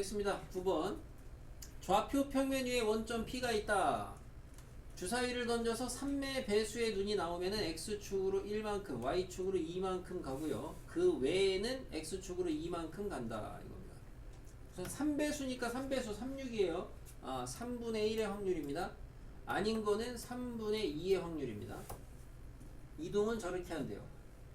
보겠습니다. 9번. 좌표 평면 위에 원점 P가 있다. 주사위를 던져서 3매 배수의 눈이 나오면은 X축으로 1만큼, Y축으로 2만큼 가고요. 그 외에는 X축으로 2만큼 간다. 이겁니다. 우선 3배수니까 3배수 36이에요. 아, 3분의 1의 확률입니다. 아닌 거는 3분의 2의 확률입니다. 이동은 저렇게 한대요.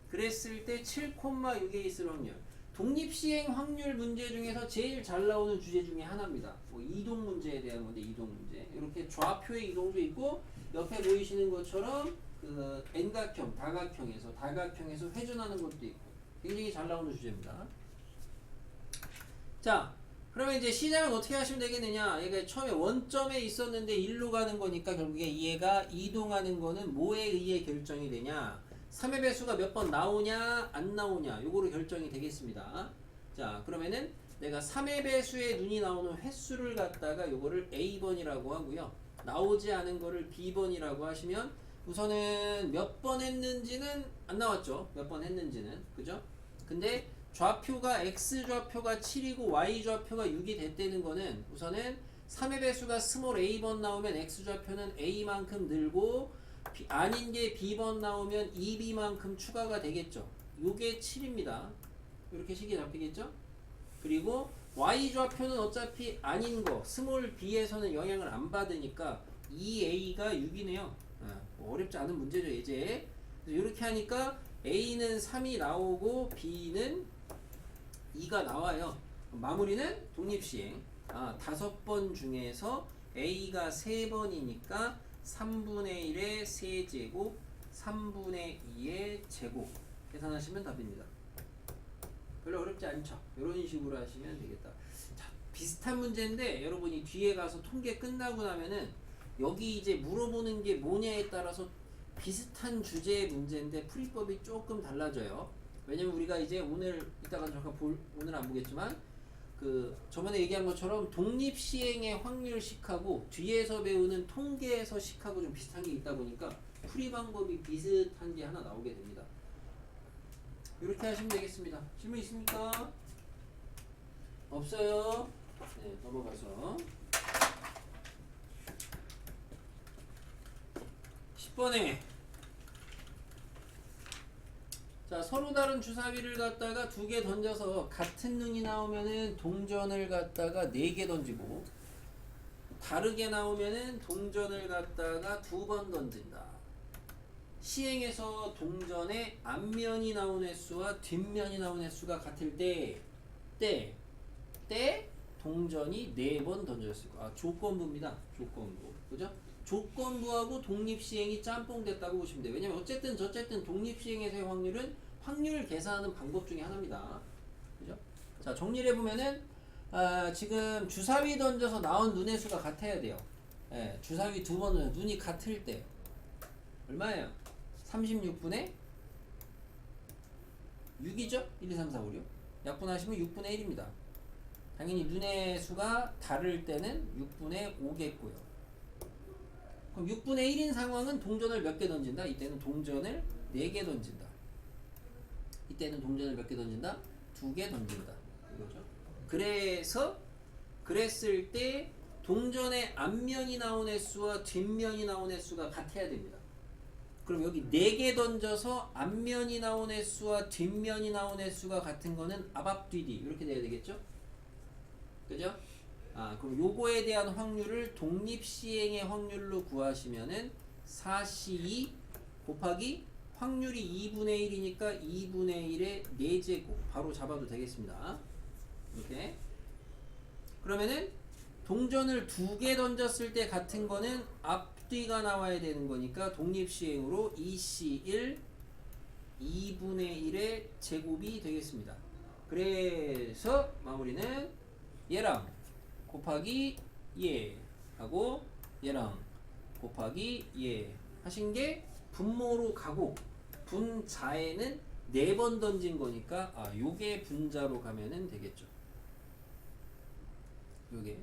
그랬을 때 7,6에 있을 확률. 독립시행 확률 문제 중에서 제일 잘 나오는 주제 중에 하나입니다. 뭐 이동 문제에 대한 건데 이동 문제. 이렇게 좌표의 이동도 있고 옆에 보이시는 것처럼 그 N각형, 다각형에서 다각형에서 회전하는 것도 있고 굉장히 잘 나오는 주제입니다. 자, 그러면 이제 시작은 어떻게 하시면 되겠느냐? 얘가 처음에 원점에 있었는데 일로 가는 거니까 결국에 얘가 이동하는 거는 뭐에 의해 결정이 되냐? 3의 배수가 몇 번 나오냐, 안 나오냐, 요거로 결정이 되겠습니다. 자, 그러면은 내가 3의 배수에 눈이 나오는 횟수를 갖다가 요거를 A번이라고 하고요. 나오지 않은 거를 B번이라고 하시면 우선은 몇 번 했는지는 안 나왔죠. 몇 번 했는지는. 그죠? 근데 좌표가 X 좌표가 7이고 Y 좌표가 6이 됐다는 거는 우선은 3의 배수가 스몰 A번 나오면 X 좌표는 A만큼 늘고 비- 아닌 게 B번 나오면 2B만큼 추가가 되겠죠. 요게 7입니다. 이렇게 식이 잡히겠죠? 그리고 Y 좌표는 어차피 아닌 거 스몰 B에서는 영향을 안 받으니까 2A가 6이네요. 어렵지 않은 문제죠, 이제. 이렇게 하니까 A는 3이 나오고 B는 2가 나와요. 마무리는 독립시행. 아, 다섯 번 중에서 A가 세 번이니까 3분의 1의 세제곱, 3분의 2의 제곱. 계산하시면 답입니다. 별로 어렵지 않죠? 이런 식으로 하시면 되겠다. 자, 비슷한 문제인데 여러분이 뒤에 가서 통계 끝나고 나면은 여기 이제 물어보는 게 뭐냐에 따라서 비슷한 주제의 문제인데 풀이법이 조금 달라져요. 왜냐면 우리가 이제 오늘 이따가 잠깐 볼 오늘 안 보겠지만 그 저번에 얘기한 것처럼 독립 시행의 확률식하고 뒤에서 배우는 통계에서 식하고 좀 비슷한 게 있다 보니까 풀이 방법이 비슷한 게 하나 나오게 됩니다. 이렇게 하시면 되겠습니다. 질문 있습니까? 없어요. 네, 넘어가서 10번에 자 서로 다른 주사위를 갖다가 두 개 던져서 같은 눈이 나오면은 동전을 갖다가 네 개 던지고 다르게 나오면은 동전을 갖다가 두 번 던진다. 시행에서 동전의 앞면이 나온 횟수와 뒷면이 나온 횟수가 같을 때, 때, 때 동전이 네 번 던져졌을 거야. 아, 조건부입니다. 조건부. 그죠? 조건부하고 독립시행이 짬뽕 됐다고 보시면 돼요. 왜냐면 어쨌든 저쨌든 독립시행에서의 확률은 확률 계산하는 방법 중에 하나입니다. 그죠? 자, 정리를 해보면은, 아, 지금 주사위 던져서 나온 눈의 수가 같아야 돼요. 예, 주사위 두 번은 눈이 같을 때. 얼마예요? 36분의 6이죠? 1, 2, 3, 4, 5, 6. 약분하시면 6분의 1입니다. 당연히 눈의 수가 다를 때는 6분의 5겠고요. 그럼 6분의 1인 상황은 동전을 몇 개 던진다? 이때는 동전을 4개 던진다. 이때는 동전을 몇 개 던진다? 2개 던진다. 이거죠. 그래서 그랬을 때 동전의 앞면이 나온 횟수와 뒷면이 나온 횟수가 같아야 됩니다. 그럼 여기 4개 던져서 앞면이 나온 횟수와 뒷면이 나온 횟수가 같은 거는 앞앞뒤뒤 이렇게 돼야 되겠죠? 그죠? 아, 그럼 요거에 대한 확률을 독립시행의 확률로 구하시면은 4C2 곱하기 확률이 2분의 1이니까 2분의 1의 4제곱 바로 잡아도 되겠습니다. 이렇게. 그러면은 동전을 두 개 던졌을 때 같은 거는 앞뒤가 나와야 되는 거니까 독립시행으로 2C1 2분의 1의 제곱이 되겠습니다. 그래서 마무리는 얘랑 곱하기 얘 하고 얘랑 곱하기 얘 하신 게 분모로 가고 분자에는 네 번 던진 거니까 아 요게 분자로 가면은 되겠죠. 요게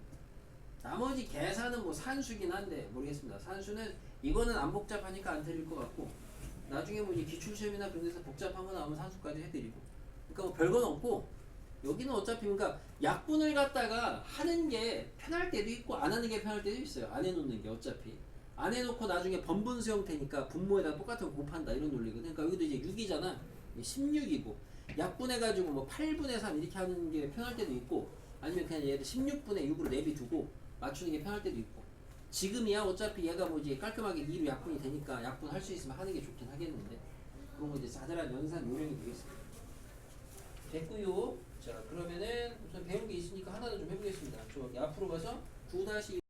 나머지 계산은 뭐 산수긴 한데 모르겠습니다. 산수는 이거는 안 복잡하니까 안 드릴 것 같고 나중에 뭐 이제 기출 시험이나 그런 데서 복잡한 거 나오면 산수까지 해드리고 그러니까 뭐 별건 없고 여기는 어차피 그러니까 약분을 갖다가 하는 게 편할 때도 있고 안 하는 게 편할 때도 있어요. 안 해놓는 게 어차피 안 해놓고 나중에 번분수 형태니까 분모에다 똑같은 거 곱한다 이런 논리거든. 그러니까 여기도 이제 6이잖아. 16이고 약분해가지고 뭐 8분의 3 이렇게 하는 게 편할 때도 있고 아니면 그냥 얘를 16분의 6으로 내비두고 맞추는 게 편할 때도 있고 지금이야 어차피 얘가 뭐 이제 깔끔하게 2로 약분이 되니까 약분 할 수 있으면 하는 게 좋긴 하겠는데 그런 거 이제 자잘한 연산 요령이 되겠습니다. 됐고요. 자 그러면은 우선 배운 게 있으니까 하나는 좀 해보겠습니다. 저 앞으로 가서 9-2